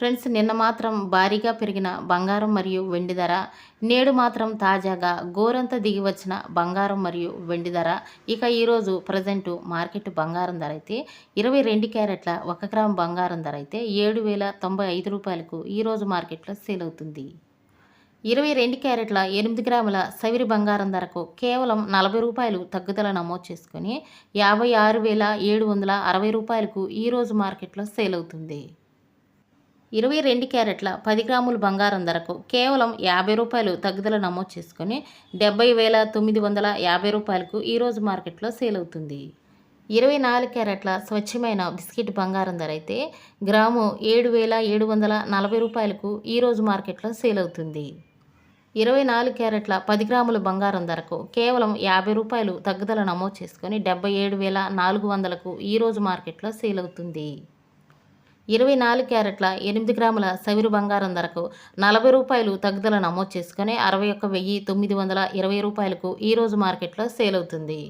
Friends నిన్న మాత్రం భారీగా పెరిగిన బంగారం మరియు వెండి ధర నేడు మాత్రం తాజాగా గోరంత దిగి వచ్చిన బంగారం మరియు వెండి ధర. ఇక ఈరోజు ప్రజెంట్ మార్కెట్ బంగారం ధర అయితే ఇరవై రెండు క్యారెట్ల ఒక గ్రామ్ బంగారం ధర అయితే ఏడు వేల తొంభై ఐదు రూపాయలకు ఈరోజు మార్కెట్లో సేల్ అవుతుంది. ఇరవై రెండు క్యారెట్ల ఎనిమిది గ్రాముల సవిరి బంగారం ధరకు కేవలం నలభై రూపాయలు తగ్గుదల నమోదు చేసుకొని యాభై ఆరు వేల ఏడు వందల అరవై రూపాయలకు ఈరోజు మార్కెట్లో సేల్ అవుతుంది. ఇరవై రెండు క్యారెట్ల పది గ్రాముల బంగారం ధరకు కేవలం యాభై రూపాయలు తగ్గుదల నమోదు చేసుకొని డెబ్బై వేల తొమ్మిది వందల యాభై రూపాయలకు ఈరోజు మార్కెట్లో సేల్ అవుతుంది. ఇరవై నాలుగు క్యారెట్ల స్వచ్ఛమైన బిస్కెట్ బంగారం ధర అయితే గ్రాము ఏడు వేల ఏడు వందల నలభై రూపాయలకు ఈరోజు మార్కెట్లో సేల్ అవుతుంది. ఇరవై నాలుగు క్యారెట్ల పది గ్రాముల బంగారం ధరకు కేవలం యాభై రూపాయలు తగ్గుదల నమోదు చేసుకొని డెబ్బై ఏడు వేల నాలుగు వందలకు ఈరోజు మార్కెట్లో సేల్ అవుతుంది. ఇరవై నాలుగు క్యారెట్ల ఎనిమిది గ్రాముల సవిరు బంగారం ధరకు నలభై రూపాయలు తగ్గుదల నమోదు చేసుకుని అరవై ఒక్క వెయ్యి తొమ్మిది వందల ఇరవై రూపాయలకు ఈరోజు మార్కెట్లో సేల్ అవుతుంది.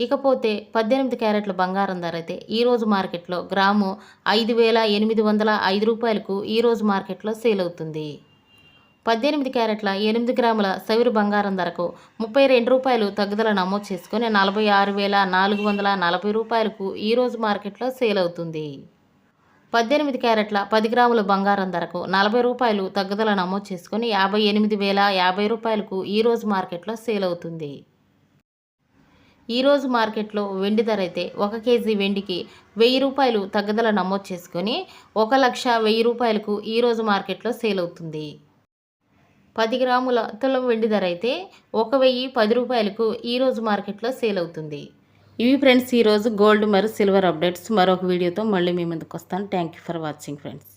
ఇకపోతే పద్దెనిమిది క్యారెట్ల బంగారం ధర అయితే ఈరోజు మార్కెట్లో గ్రాము ఐదు వేల ఎనిమిది వందల ఐదు రూపాయలకు ఈరోజు మార్కెట్లో సేల్ అవుతుంది. పద్దెనిమిది క్యారెట్ల ఎనిమిది గ్రాముల సవిరు బంగారం ధరకు ముప్పై రెండు రూపాయలు తగ్గుదల నమోదు చేసుకొని నలభై ఆరు వేల నాలుగు వందల నలభై రూపాయలకు ఈరోజు మార్కెట్లో సేల్ అవుతుంది. పద్దెనిమిది క్యారెట్ల పది గ్రాముల బంగారం ధరకు నలభై రూపాయలు తగ్గుదల నమోదు చేసుకుని యాభై ఎనిమిది వేల యాభై రూపాయలకు ఈరోజు మార్కెట్లో సేల్ అవుతుంది. ఈరోజు మార్కెట్లో వెండి ధర అయితే ఒక కేజీ వెండికి వెయ్యి రూపాయలు తగ్గుదల నమోదు చేసుకొని ఒక లక్ష వెయ్యి రూపాయలకు ఈరోజు మార్కెట్లో సేల్ అవుతుంది. పది గ్రాముల తులం వెండి ధర అయితే ఒక వెయ్యి పది రూపాయలకు ఈరోజు మార్కెట్లో సేల్ అవుతుంది. ఇవి ఫ్రెండ్స్ ఈరోజు గోల్డ్ మరియు సిల్వర్ అప్డేట్స్. మరొక వీడియోతో మళ్ళీ మీ ముందుకు వస్తాను. Thank you for watching friends.